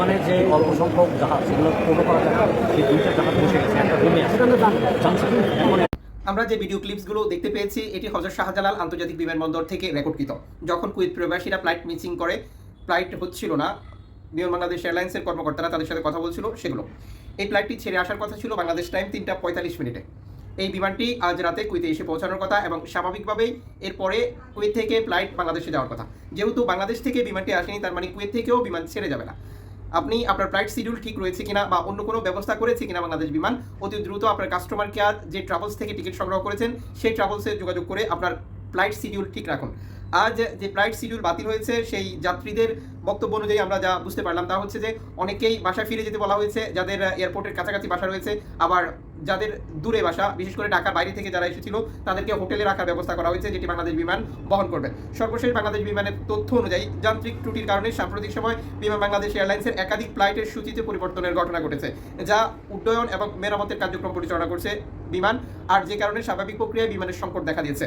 মানে যে অল্প সংখ্যক জাহাজ সেগুলো করা আমরা যে ভিডিও ক্লিপসগুলো দেখতে পেয়েছি, এটি হজরত শাহজালাল আন্তর্জাতিক বিমানবন্দর থেকে রেকর্ডকৃত যখন কুয়েত প্রবাসীরা ফ্লাইট মিসিং করে ফ্লাইট হচ্ছিল না বিমান বাংলাদেশ এয়ারলাইন্সের কর্মকর্তারা তাদের সাথে কথা বলছিল, সেগুলো। এই ফ্লাইটটি ছেড়ে আসার কথা ছিল বাংলাদেশ টাইম তিনটা পঁয়তাল্লিশ মিনিটে। এই বিমানটি আজ রাতে কুয়েতে এসে পৌঁছানোর কথা এবং স্বাভাবিকভাবেই এরপরে কুয়েত থেকে ফ্লাইট বাংলাদেশে যাওয়ার কথা। যেহেতু বাংলাদেশ থেকে বিমানটি আসেনি, তার মানে কুয়েত থেকেও বিমান ছেড়ে যাবে না। আপনি আপনার ফ্লাইট শিডিউল ঠিক রয়েছে কিনা বা অন্য কোনো ব্যবস্থা করেছে কিনা বাংলাদেশ বিমান, অতি দ্রুত আপনার কাস্টমার কেয়ার যে ট্রাভেলস থেকে টিকিট সংগ্রহ করেছেন, সেই ট্রাভেলসে যোগাযোগ করে আপনার ফ্লাইট শিডিউল ঠিক রাখুন। আজ যে ফ্লাইট শিডিউল বাতিল হয়েছে, সেই যাত্রীদের বক্তব্য অনুযায়ী আমরা যা বুঝতে পারলাম তা হচ্ছে যে, অনেকেই বাসায় ফিরে যেতে বলা হয়েছে, যাদের এয়ারপোর্টের কাছাকাছি বাসা রয়েছে, আবার যাদের দূরে বাসা, বিশেষ করে ঢাকার বাইরে থেকে যারা এসেছিল, তাদেরকে হোটেলে রাখার ব্যবস্থা করা হয়েছে, যেটি বাংলাদেশ বিমান বহন করবে। সর্বশেষ বাংলাদেশ বিমানের তথ্য অনুযায়ী, যান্ত্রিক ত্রুটির কারণে সাম্প্রতিক সময় বিমান বাংলাদেশ এয়ারলাইন্সের একাধিক ফ্লাইটের সূচিতে পরিবর্তনের ঘটনা ঘটেছে, যা উড্ডয়ন এবং মেরামতের কার্যক্রম পরিচালনা করছে। বিমান আর যে কারণে স্বাভাবিক প্রক্রিয়ায় বিমানের সংকট দেখা দিয়েছে।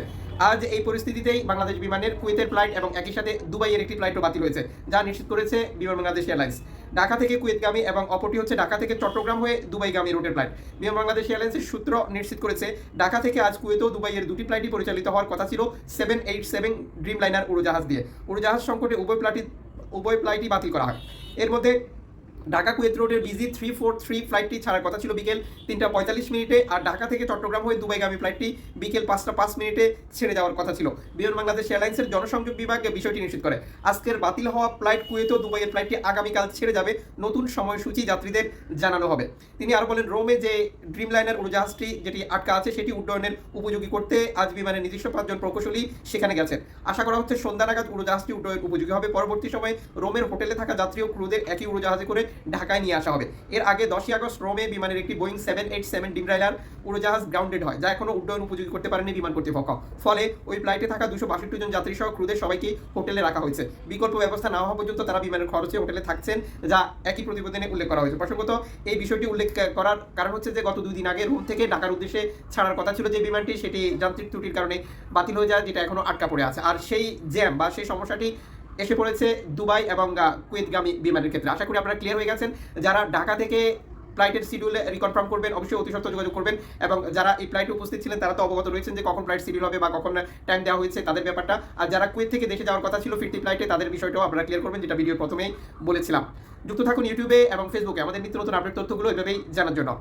আজ এই পরিস্থিতিতেই বাংলাদেশ বিমানের কুয়েতের ফ্লাইট এবং একই সাথে দুবাইয়ের একটি ফ্লাইটও বাতিল হয়েছে, যা নিশ্চিত করেছে বিমান বাংলাদেশ এয়ারলাইন্স। ঢাকা থেকে কুয়েতগামী এবং অপরটি হচ্ছে ঢাকা থেকে চট্টগ্রাম হয়ে দুবাইগামী রুটের ফ্লাইট। বিমান বাংলাদেশ এয়ারলাইন্সের সূত্র নিশ্চিত করেছে, ঢাকা থেকে আজ কুয়েত দুবাইয়ের দুটি ফ্লাইটই পরিচালিত হওয়ার কথা ছিল seven eight seven dream liner উড়োজাহাজ দিয়ে। উড়োজাহাজ সংকটে উভয় ফ্লাইটই উভয় ফ্লাইটই বাতিল করা হয়। এর মধ্যে ঢাকা কুয়েত রোডের বিজি থ্রি ফোর থ্রি ফ্লাইটটি ছাড়ার কথা ছিল বিকেল তিনটা পঁয়তাল্লিশ মিনিটে, আর ঢাকা থেকে চট্টগ্রাম হয়ে দুবাইগামী ফ্লাইটটি বিকেল পাঁচটা পাঁচ মিনিটে ছেড়ে যাওয়ার কথা ছিল। বিমান বাংলাদেশ এয়ারলাইন্সের জনসংযোগ বিভাগ বিষয়টি নিশ্চিত করে। আজকের বাতিল হওয়া ফ্লাইট কুয়েত ও দুবাইয়ের ফ্লাইটটি আগামীকাল ছেড়ে যাবে। নতুন সময়সূচি যাত্রীদের জানানো হবে। তিনি আরও বলেন, রোমে যে ড্রিম লাইনের উড়োজাহাজটি যেটি আটকা আছে, সেটি উড্ডয়নের উপযোগী করতে আজ বিমানের নিজস্ব পাঁচজন প্রকৌশলী সেখানে গেছেন। আশা করা হচ্ছে সন্ধ্যা নাগাদ উড়োজাহাজটি উড্ডয়ন উপযোগী হবে। পরবর্তী সময়ে রোমের হোটেলে থাকা যাত্রী ও ক্রুদের একই উড়োজাহাজে করে ঢাকায় নিয়ে আসা হবে। এর আগে দশই আগস্ট রোমে বিমানের একটি Boeing seven eight seven dreamliner উড়োজাহাজ গ্রাউন্ডেড হয়, যা এখনও উড্ডয়ন উপযোগী করতে পারেনি বিমান কর্তৃপক্ষ। ফলে ওই ফ্লাইটে থাকা দুশো বাষট্টি জন যাত্রী সহ ক্রুদের সবাইকে হোটেলে রাখা হয়েছে। বিকল্প ব্যবস্থা না হওয়া পর্যন্ত তারা বিমানের খরচে হোটেলে থাকছেন, যা একই প্রতিবেদনে উল্লেখ করা হয়েছে। প্রসঙ্গত, এই বিষয়টি উল্লেখ করার কারণ হচ্ছে যে গত দুই দিন আগে রোম থেকে ঢাকার উদ্দেশ্যে ছাড়ার কথা ছিল যে বিমানটি সেটি যান্ত্রিক ত্রুটির কারণে বাতিল হয়ে যায়, যেটা এখনও আটকা পড়ে আছে। আর সেই জ্যাম বা সেই সমস্যাটি এসে পড়েছে দুবাই এবং কুয়েতগামী বিমানের ক্ষেত্রে। আশা করি আপনারা ক্লিয়ার হয়ে গেছেন। যারা ঢাকা থেকে ফ্লাইটের শিডিউলে রিকনফার্ম করবেন, অবশ্যই অতি সত্ত্বর যোগাযোগ করবেন এবং যারা এই ফ্লাইটে উপস্থিত ছিলেন, তারা তো অবগত রয়েছেন যে কখন ফ্লাইট শিডিউল হবে বা কখন টাইম দেওয়া হয়েছে, তাদের ব্যাপারটা। আর যারা কুয়েত থেকে দেশে যাওয়ার কথা ছিল ফিরতি ফ্লাইটে তাদের বিষয়টাও আপনারা ক্লিয়ার করবেন, যেটা ভিডিওর প্রথমেই বলেছিলাম। যুক্ত থাকুন ইউটিউবে এবং ফেসবুকে আমাদের নিত্য নতুন আপডেট তথ্যগুলো এভাবেই জানার জন্য।